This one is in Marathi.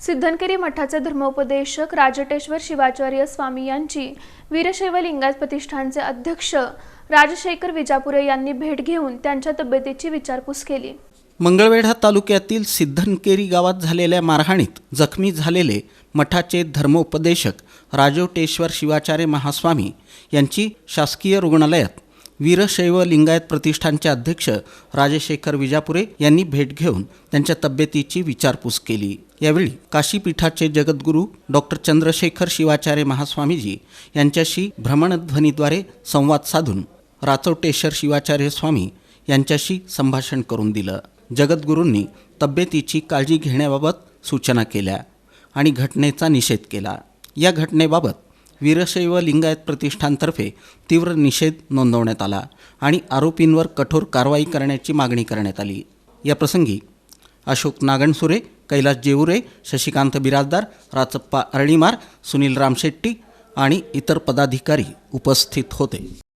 सिद्धनकेरी मठाचे धर्मोपदेशक राजटेश्वर शिवाचार्य स्वामी यांची वीरशैव लिंगायत प्रतिष्ठानचे अध्यक्ष राजशेखर विजापुरे यांनी भेट घेऊन त्यांच्या तब्येतीची विचारपूस केली. मंगळवेढा तालुक्यातील सिद्धनकेरी गावात झालेल्या मारहाणीत जखमी झालेले मठाचे धर्मोपदेशक राजवटेश्वर शिवाचार्य महास्वामी यांची शासकीय रुग्णालयात वीरशैव लिंगायत प्रतिष्ठानचे अध्यक्ष राजशेखर विजापुरे यांनी भेट घेऊन त्यांच्या तब्येतीची विचारपूस केली. यावेळी काशीपीठाचे जगद्गुरू डॉक्टर चंद्रशेखर शिवाचार्य महास्वामीजी यांच्याशी भ्रमणध्वनीद्वारे संवाद साधून राचवटेश्वर शिवाचार्य स्वामी यांच्याशी संभाषण करून दिलं. जगद्गुरूंनी तब्येतीची काळजी घेण्याबाबत सूचना केल्या आणि घटनेचा निषेध केला. या घटनेबाबत वीरशैव लिंगायत प्रतिष्ठानतर्फे तीव्र निषेध नोंदवण्यात आला आणि आरोपींवर कठोर कारवाई करण्याची मागणी करण्यात आली. या प्रसंगी अशोक नागणसुरे कैलास जेऊरे शशिकांत बिराजदार राचप्पा अर्णिमार सुनील रामशेट्टी आणि इतर पदाधिकारी उपस्थित होते.